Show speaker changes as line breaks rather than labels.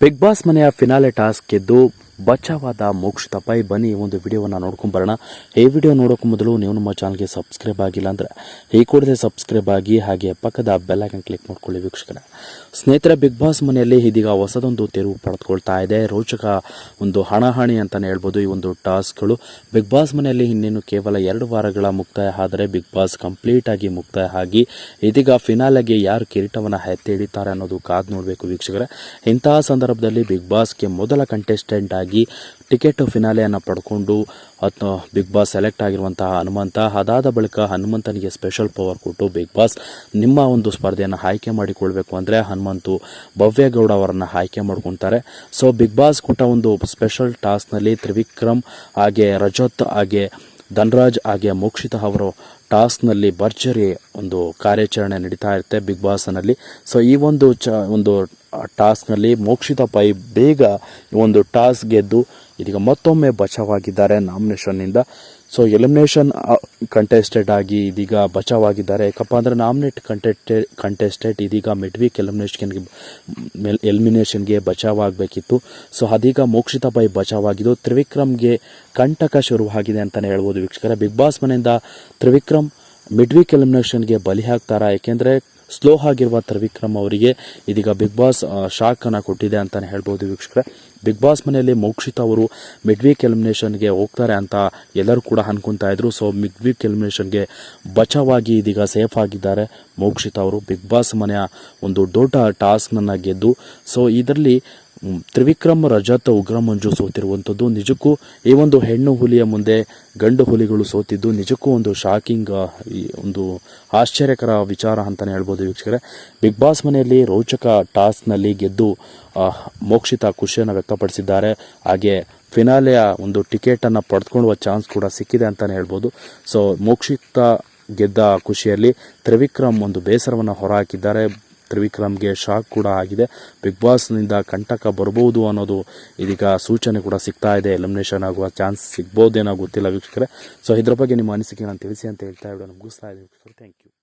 Big boss ಮನೆಯ finale task ಗೆದ್ದು ಬಚಾವಾದ ಮೋಕ್ಷ ಪೈ ಬನ್ನಿ ಒಂದು ವಿಡಿಯೋವನ್ನು ನೋಡ್ಕೊಂಡು ಬರೋಣ. ಈ ವಿಡಿಯೋ ನೋಡೋಕೆ ಮೊದಲು ನೀವು ನಮ್ಮ ಚಾನಲ್ಗೆ ಸಬ್ಸ್ಕ್ರೈಬ್ ಆಗಿಲ್ಲ ಅಂದರೆ ಈ ಕೂಡಲೇ ಸಬ್ಸ್ಕ್ರೈಬ್ ಆಗಿ ಹಾಗೆ ಪಕ್ಕದ ಬೆಲ್ ಐಕನ್ ಕ್ಲಿಕ್ ಮಾಡ್ಕೊಳ್ಳಿ ವೀಕ್ಷಕರ. ಸ್ನೇಹಿತರೆ ಬಿಗ್ ಬಾಸ್ ಮನೆಯಲ್ಲಿ ಇದೀಗ ಹೊಸದೊಂದು ತೆರವು ಪಡೆದುಕೊಳ್ತಾ ಇದೆ. ರೋಚಕ ಒಂದು ಹಣಹಣಿ ಅಂತಲೇ ಹೇಳ್ಬೋದು ಈ ಒಂದು ಟಾಸ್ಕ್ಗಳು. ಬಿಗ್ ಬಾಸ್ ಮನೆಯಲ್ಲಿ ಇನ್ನೇನು ಕೇವಲ ಎರಡು ವಾರಗಳ ಮುಕ್ತಾಯ ಆದರೆ ಬಿಗ್ ಬಾಸ್ ಕಂಪ್ಲೀಟ್ ಆಗಿ ಮುಕ್ತಾಯ ಆಗಿ ಇದೀಗ ಫಿನಾಲೆಗೆ ಯಾರು ಕಿರೀಟವನ್ನು ಎತ್ತಿ ಹಿಡಿತಾರೆ ಅನ್ನೋದು ಕಾದು ನೋಡಬೇಕು ವೀಕ್ಷಕರೇ. ಇಂತಹ ಸಂದರ್ಭದಲ್ಲಿ ಬಿಗ್ ಬಾಸ್ಗೆ ಮೊದಲ ಕಂಟೆಸ್ಟೆಂಟ್ ಆಗಿ ಟಿಕೆಟ್ ಫಿನಾಲೆಯನ್ನು ಪಡ್ಕೊಂಡು ಅಥವಾ ಬಿಗ್ ಬಾಸ್ ಸೆಲೆಕ್ಟ್ ಆಗಿರುವಂತಹ ಹನುಮಂತ, ಅದಾದ ಬಳಿಕ ಹನುಮಂತನಿಗೆ ಸ್ಪೆಷಲ್ ಪವರ್ ಕೊಟ್ಟು ಬಿಗ್ ಬಾಸ್ ನಿಮ್ಮ ಒಂದು ಸ್ಪರ್ಧೆಯನ್ನು ಆಯ್ಕೆ ಮಾಡಿಕೊಳ್ಬೇಕು ಅಂದರೆ ಹನುಮಂತು ಭವ್ಯಗೌಡ ಅವರನ್ನು ಆಯ್ಕೆ ಮಾಡ್ಕೊತಾರೆ. ಸೊ ಬಿಗ್ ಬಾಸ್ ಕೊಟ್ಟ ಒಂದು ಸ್ಪೆಷಲ್ ಟಾಸ್ಕ್ನಲ್ಲಿ ತ್ರಿವಿಕ್ರಮ್ ಹಾಗೆ ರಜತ್ ಹಾಗೆ ಧನ್ರಾಜ್ ಹಾಗೆ ಮೋಕ್ಷಿತ ಅವರು ಟಾಸ್ಕ್ನಲ್ಲಿ ಭರ್ಜರಿ ಒಂದು ಕಾರ್ಯಾಚರಣೆ ನಡೀತಾ ಇರುತ್ತೆ ಬಿಗ್ ಬಾಸ್ನಲ್ಲಿ. ಸೊ ಈ ಒಂದು ಚ, ಒಂದು ಟಾಸ್ಕ್ನಲ್ಲಿ ಮೋಕ್ಷಿತ ಪೈ ಬೇಗ ಒಂದು ಟಾಸ್ಕ್ ಗೆದ್ದು ಇದೀಗ ಮತ್ತೊಮ್ಮೆ ಬಚಾವಾಗಿದ್ದಾರೆ ನಾಮಿನೇಷನ್ನಿಂದ. ಸೊ ಎಲಿಮಿನೇಷನ್ ಕಂಟೆಸ್ಟೆಡ್ ಆಗಿ ಇದೀಗ ಬಚಾವಾಗಿದ್ದಾರೆ. ಯಾಕಪ್ಪ ಅಂದರೆ ನಾಮಿನೇಟ್ ಕಂಟೆಸ್ಟೆ ಕಂಟೆಸ್ಟೆಡ್ ಇದೀಗ ಮಿಡ್ ವೀಕ್ ಎಲಿಮಿನೇಷನ್ಗೆ ಎಲಿಮಿನೇಷನ್ಗೆ ಬಚಾವಾಗಬೇಕಿತ್ತು. ಸೊ ಅದೀಗ ಮೋಕ್ಷಿತ ಪೈ ಬಚಾವಾಗಿದ್ದು, ತ್ರಿವಿಕ್ರಮ್ಗೆ ಕಂಟಕ ಶುರುವಾಗಿದೆ ಅಂತಲೇ ಹೇಳ್ಬೋದು ವೀಕ್ಷಕರ. ಬಿಗ್ ಬಾಸ್ ಮನೆಯಿಂದ ತ್ರಿವಿಕ್ರಮ್ ಮಿಡ್ ವೀಕ್ ಎಲಿಮಿನೇಷನ್ಗೆ ಬಲಿ ಹಾಕ್ತಾರಾ? ಏಕೆಂದರೆ ಸ್ಲೋ ಆಗಿರುವ ತ್ರಿವಿಕ್ರಮ್ ಅವರಿಗೆ ಇದೀಗ ಬಿಗ್ ಬಾಸ್ ಶಾಕನ್ನು ಕೊಟ್ಟಿದೆ ಅಂತಾನೆ ಹೇಳ್ಬೋದು ವೀಕ್ಷಕರೇ. ಬಿಗ್ ಬಾಸ್ ಮನೆಯಲ್ಲಿ ಮೋಕ್ಷಿತ ಅವರು ಮಿಡ್ ವೀಕ್ ಎಲಿಮಿನೇಷನ್ಗೆ ಹೋಗ್ತಾರೆ ಅಂತ ಎಲ್ಲರೂ ಕೂಡ ಅನ್ಕೊಂತಾ ಇದ್ರು. ಸೊ ಮಿಡ್ ವೀಕ್ ಎಲಿಮಿನೇಷನ್ಗೆ ಬಚಾವಾಗಿ ಇದೀಗ ಸೇಫ್ ಆಗಿದ್ದಾರೆ ಮೋಕ್ಷಿತ ಅವರು. ಬಿಗ್ ಬಾಸ್ ಮನೆಯ ಒಂದು ದೊಡ್ಡ ಟಾಸ್ಕ್ನನ್ನು ಗೆದ್ದು, ಸೊ, ಇದರಲ್ಲಿ ತ್ರಿವಿಕ್ರಮ್, ರಜಾತ, ಉಗ್ರ ಮಂಜು ಸೋತಿರುವಂಥದ್ದು ನಿಜಕ್ಕೂ ಈ ಒಂದು ಹೆಣ್ಣು ಹುಲಿಯ ಮುಂದೆ ಗಂಡು ಹುಲಿಗಳು ಸೋತಿದ್ದು ನಿಜಕ್ಕೂ ಒಂದು ಶಾಕಿಂಗ್ ಒಂದು ಆಶ್ಚರ್ಯಕರ ವಿಚಾರ ಅಂತಲೇ ಹೇಳ್ಬೋದು ವೀಕ್ಷಕರೇ. ಬಿಗ್ ಬಾಸ್ ಮನೆಯಲ್ಲಿ ರೋಚಕ ಟಾಸ್ಕ್ನಲ್ಲಿ ಗೆದ್ದು ಮೋಕ್ಷಿತ ಖುಷಿಯನ್ನು ವ್ಯಕ್ತಪಡಿಸಿದ್ದಾರೆ. ಹಾಗೆ ಫಿನಾಲೆಯ ಒಂದು ಟಿಕೆಟನ್ನು ಪಡೆದುಕೊಳ್ಳುವ ಚಾನ್ಸ್ ಕೂಡ ಸಿಕ್ಕಿದೆ ಅಂತಲೇ ಹೇಳ್ಬೋದು. ಸೊ ಮೋಕ್ಷಿತ ಗೆದ್ದ ಖುಷಿಯಲ್ಲಿ ತ್ರಿವಿಕ್ರಮ್ ಒಂದು ಬೇಸರವನ್ನು ಹೊರಹಾಕಿದ್ದಾರೆ. ತ್ರಿವಿಕ್ರಮ್ಗೆ ಶಾಕ್ ಕೂಡ ಆಗಿದೆ. ಬಿಗ್ ಬಾಸ್ನಿಂದ ಕಂಟಕ ಬರಬಹುದು ಅನ್ನೋದು ಇದೀಗ ಸೂಚನೆ ಕೂಡ ಸಿಗ್ತಾ ಇದೆ. ಎಲಿಮಿನೇಷನ್ ಆಗುವ ಚಾನ್ಸ್ ಸಿಗ್ಬೋದೇನೋ ಗೊತ್ತಿಲ್ಲ ವೀಕ್ಷಕರೇ. ಸೊ ಇದ್ರ ಬಗ್ಗೆ ನಿಮ್ಮ ಅನಿಸಿಕೆ ನಾನು ತಿಳಿಸಿ ಅಂತ ಹೇಳ್ತಾ ಇಡೋಣ ಮುಗಿಸ್ತಾ ಇದ್ದೀನಿ ವೀಕ್ಷಕರು. Thank you.